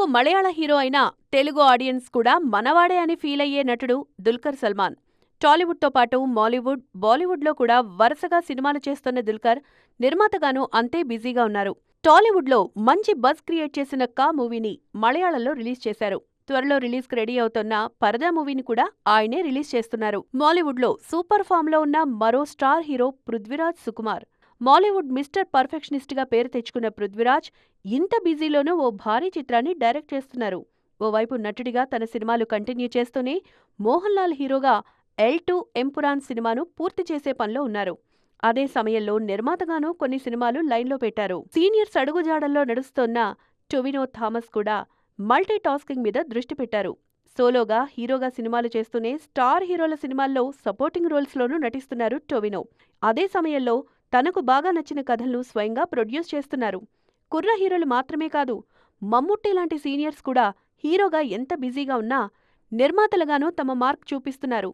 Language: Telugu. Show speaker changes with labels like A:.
A: తెలుగుకు మలయాళ హీరో అయిన తెలుగు ఆడియన్స్ కూడా మనవాడే అని ఫీల్ అయ్యే నటుడు దుల్కర్ సల్మాన్. టాలీవుడ్తో పాటు మాలీవుడ్ బాలీవుడ్లో కూడా వరుసగా సినిమాలు చేస్తున్న దుల్కర్ నిర్మాతగానూ అంతే బిజీగా ఉన్నారు. టాలీవుడ్లో మంచి బజ్ క్రియేట్ చేసిన కా మూవీని మలయాళంలో రిలీజ్ చేశారు. త్వరలో రిలీజ్కి రెడీ అవుతున్న పరదా మూవీని కూడా ఆయనే రిలీజ్ చేస్తున్నారు. మాలీవుడ్లో సూపర్ ఫామ్లో ఉన్న మరో star hero Prithviraj Sukumar. Mollywood mister పర్ఫెక్షనిస్ట్గా పేరు తెచ్చుకున్న పృథ్వీరాజ్ ఇంత బిజీలోనూ ఓ భారీ చిత్రాన్ని డైరెక్ట్ చేస్తున్నారు. ఓవైపు నటుడిగా తన సినిమాలు కంటిన్యూ చేస్తూనే మోహన్ లాల్ హీరోగా ఎల్ టు ఎంపురాన్ సినిమాను పూర్తి చేసే పనిలో ఉన్నారు. అదే సమయంలో నిర్మాతగానూ కొన్ని సినిమాలు లైన్లో పెట్టారు. సీనియర్స్ అడుగుజాడల్లో నడుస్తోన్న టొవినో థామస్ కూడా మల్టీ టాస్కింగ్ మీద దృష్టి పెట్టారు. సోలోగా హీరోగా సినిమాలు చేస్తూనే స్టార్ హీరోల సినిమాల్లో సపోర్టింగ్ రోల్స్లోనూ నటిస్తున్నారు టొవినో. అదే సమయంలో తనకు బాగా నచ్చిన కథలను స్వయంగా ప్రొడ్యూస్ చేస్తున్నారు. కుర్ర హీరోలు మాత్రమే కాదు మమ్ముట్టి లాంటి సీనియర్స్ కూడా హీరోగా ఎంత బిజీగా ఉన్నా నిర్మాతలుగానూ తమ మార్క్ చూపిస్తున్నారు.